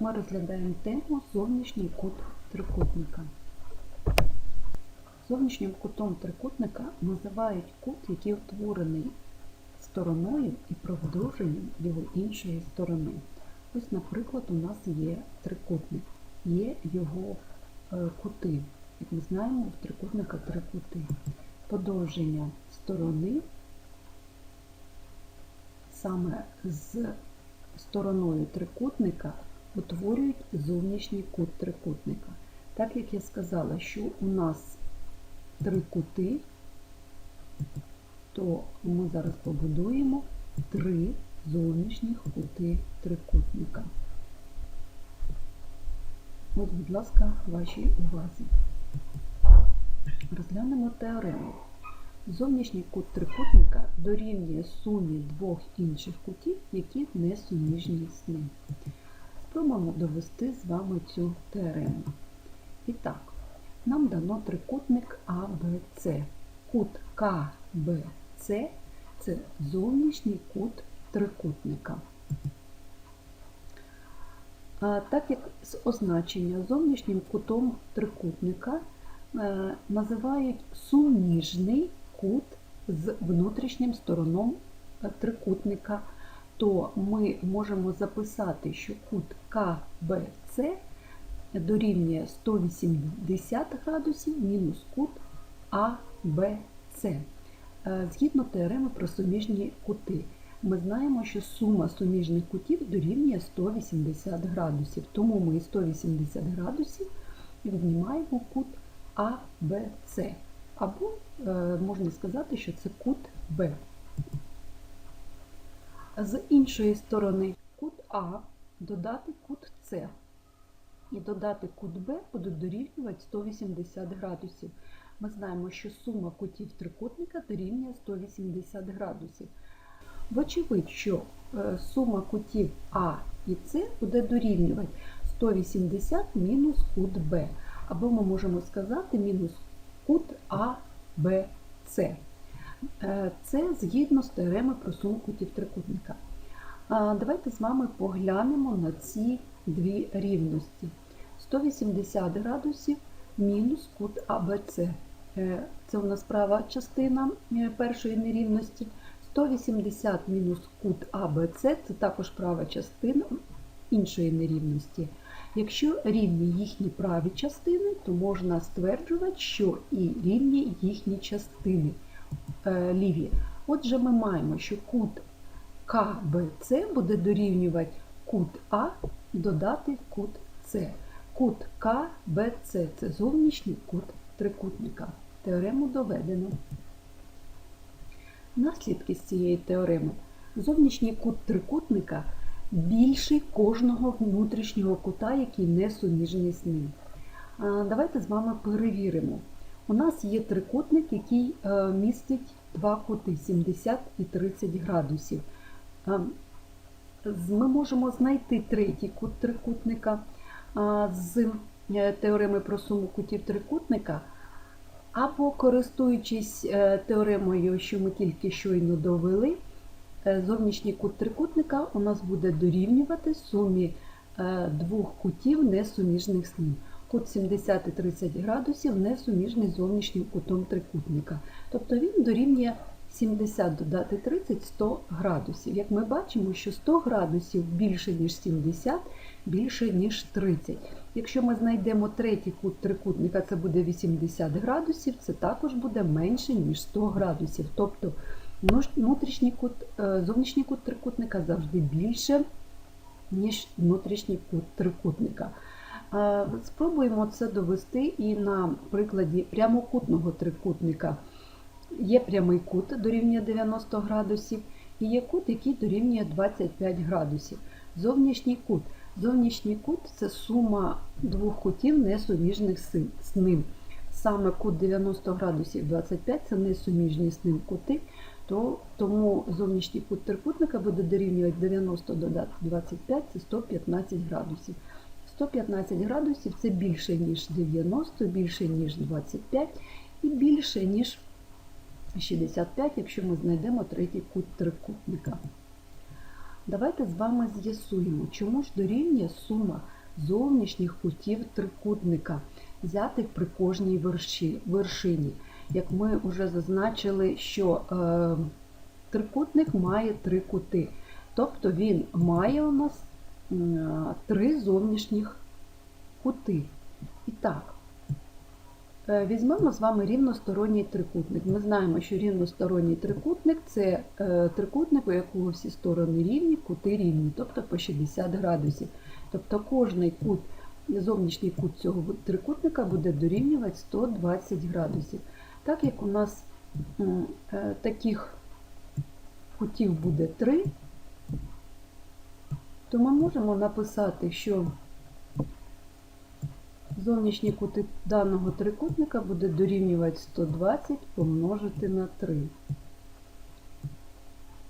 ми розглядаємо тему зовнішній кут трикутника. Зовнішнім кутом трикутника називають кут, який утворений стороною і продовженням його іншої сторони. Ось, наприклад, у нас є трикутник, є його е, кути. Як ми знаємо, в трикутника три кути. Подовження сторони саме з стороною трикутника утворюють зовнішній кут трикутника. Так як я сказала, що у нас три кути, то ми зараз побудуємо три зовнішніх кути трикутника. Ось, будь ласка, вашій увазі. Розглянемо теорему. Зовнішній кут трикутника дорівнює сумі двох інших кутів, які не суміжні з ним. Спробуємо довести з вами цю теорему. І так, нам дано трикутник АБЦ. Кут КБЦ це зовнішній кут трикутника. А Так як з означення зовнішнім кутом трикутника е, називають суміжний кут з внутрішнім стороном трикутника, то ми можемо записати, що кут КБЦ дорівнює 180 градусів мінус кут АБЦ. Згідно теореми про суміжні кути, ми знаємо, що сума суміжних кутів дорівнює 180 градусів, тому ми 180 градусів віднімаємо кут АБЦ. Або е, можна сказати, що це кут Б. З іншої сторони кут А додати кут С. І додати кут Б будуть дорівнювати 180 градусів. Ми знаємо, що сума кутів трикутника дорівнює 180 градусів. Вочевидь, що е, сума кутів А і С буде дорівнювати 180 мінус кут Б. Або ми можемо сказати мінус кут АБЦ. Це згідно з теореми про суму кутів трикутника. Давайте з вами поглянемо на ці дві рівності. 180 градусів мінус кут АБЦ. Е, це у нас права частина е, першої нерівності. 180 мінус кут АБЦ це також права частина іншої нерівності. Якщо рівні їхні праві частини, то можна стверджувати, що і рівні їхні частини е, ліві. Отже, ми маємо, що кут КБЦ буде дорівнювати кут А додати кут С. Кут КБЦ це зовнішній кут трикутника. Теорему доведено. Наслідки з цієї теореми. Зовнішній кут трикутника більший кожного внутрішнього кута, який не суміжний з ним. Давайте з вами перевіримо. У нас є трикутник, який е, містить два кути 70 і 30 градусів. Ми можемо знайти третій кут трикутника з е, теореми про суму кутів трикутника, або користуючись е, теоремою, що ми тільки щойно довели. Е, зовнішній кут трикутника у нас буде дорівнювати сумі е, двох кутів несуміжних ним. Кут 70 і 30 градусів несуміжний з зовнішнім кутом трикутника. Тобто він дорівнює 70 додати 30 100 градусів. Як ми бачимо, що 100 градусів більше, ніж 70, більше, ніж 30. Якщо ми знайдемо третій кут трикутника, це буде 80 градусів, це також буде менше, ніж 100 градусів. Тобто Внутрішній кут, е, Зовнішній кут трикутника завжди більше, ніж внутрішній кут трикутника. Е, спробуємо це довести і на прикладі прямокутного трикутника. Є прямий кут дорівнює 90 градусів, і є кут, який дорівнює 25 градусів. Зовнішній кут. Зовнішній кут це сума двох кутів, несуміжних з ним. Саме кут 90 градусів 25 це несуміжні з ним кути то тому зовнішній кут трикутника буде дорівнювати 90 додати 25 це 115 градусів. 115 градусів це більше, ніж 90, більше, ніж 25 і більше, ніж 65, якщо ми знайдемо третій кут трикутника. Давайте з вами з'ясуємо, чому ж дорівнює сума зовнішніх кутів трикутника, взятих при кожній вершині. Як ми вже зазначили, що е, трикутник має три кути. Тобто він має у нас три зовнішніх кути. І так, е, візьмемо з вами рівносторонній трикутник. Ми знаємо, що рівносторонній трикутник це е, трикутник, у якого всі сторони рівні, кути рівні, тобто по 60 градусів. Тобто кожний кут, зовнішній кут цього трикутника буде дорівнювати 120 градусів. Так як у нас е, таких кутів буде 3, то ми можемо написати, що зовнішні кути даного трикутника буде дорівнювати 120 помножити на 3.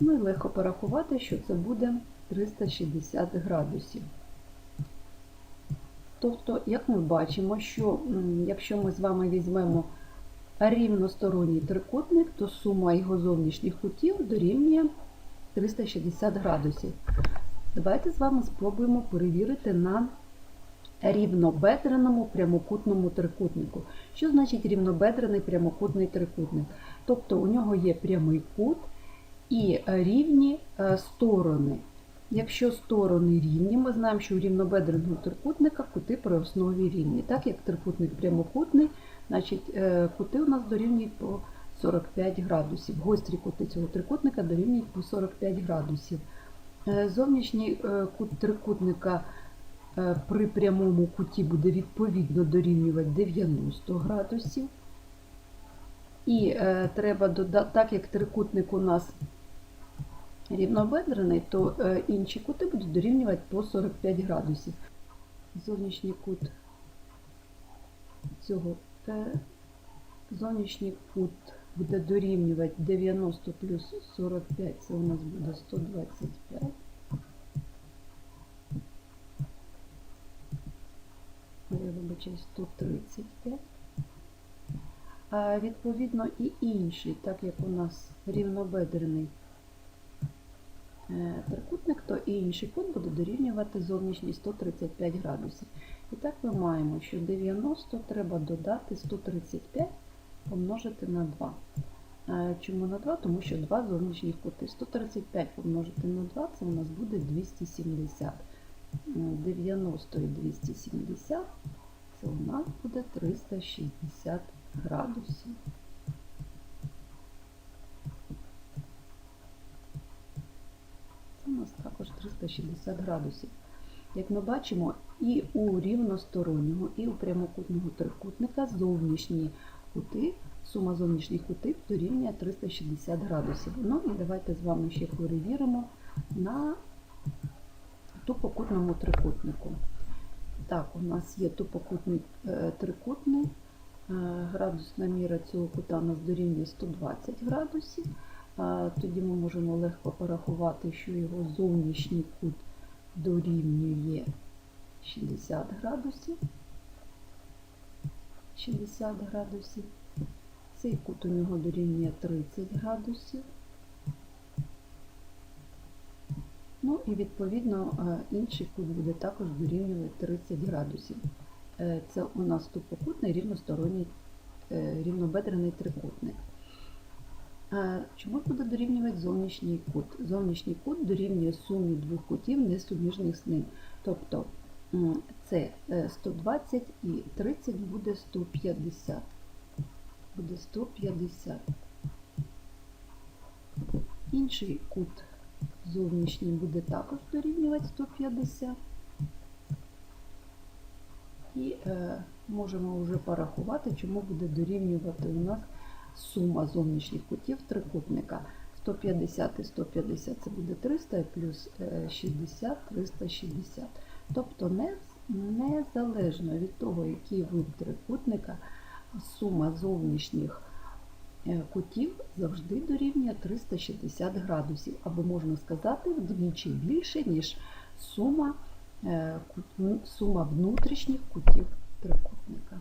Ну і легко порахувати, що це буде 360 градусів. Тобто, як ми бачимо, що якщо ми з вами візьмемо рівносторонній трикутник, то сума його зовнішніх кутів дорівнює 360 градусів. Давайте з вами спробуємо перевірити на рівнобедреному прямокутному трикутнику. Що значить рівнобедрений прямокутний трикутник? Тобто у нього є прямий кут і рівні е, сторони. Якщо сторони рівні, ми знаємо, що у рівнобедреного трикутника кути при основі рівні. Так як трикутник прямокутний, значить е, кути у нас дорівнюють по 45 градусів. Гострі кути цього трикутника дорівнюють по 45 градусів. Е, Зовнішній е, кут трикутника е, при прямому куті буде відповідно дорівнювати 90 градусів. І треба додати, так як трикутник у нас рівнобедрений, то інші кути будуть дорівнювати по 45 градусів. Зовнішній кут цього зовнішній кут буде дорівнювати 90 плюс 45, це у нас буде 125. Я вибачаю, 135. А відповідно і інший, так як у нас рівнобедрений е, трикутник, то і інший кут буде дорівнювати зовнішній 135 градусів. І так ми маємо, що 90 треба додати 135 помножити на 2. Е, Чому на 2? Тому що 2 зовнішніх кути. 135 помножити на 2 це у нас буде 270. Е, 90 і 270 це у нас буде 360 градусів. Це у нас також 360 градусів. Як ми бачимо, і у рівностороннього, і у прямокутного трикутника зовнішні кути, сума зовнішніх кутів дорівнює 360 градусів. Ну і давайте з вами ще перевіримо на тупокутному трикутнику. Так, у нас є тупокутний е, трикутний. Е, Градусна міра цього кута у нас дорівнює 120 градусів. Е, Тоді ми можемо легко порахувати, що його зовнішній кут дорівнює 60 градусів. 60 градусів. Цей кут у нього дорівнює 30 градусів. Ну і відповідно е, інший кут буде також дорівнювати 30 градусів. Е, Це у нас тупокутний рівносторонній е, рівнобедрений трикутник. Чому буде дорівнювати зовнішній кут? Зовнішній кут дорівнює сумі двох кутів, несуміжних з ним. Тобто це е, 120 і 30 буде 150. Буде 150. Інший кут зовнішній буде також дорівнювати 150. І е, можемо вже порахувати, чому буде дорівнювати у нас сума зовнішніх кутів трикутника. 150 і 150 це буде 300 плюс е, 60 360. Тобто не, незалежно від того, який вид трикутника, сума зовнішніх е, кутів завжди дорівнює 360 градусів, або можна сказати вдвічі більше, ніж сума, е, сума внутрішніх кутів трикутника.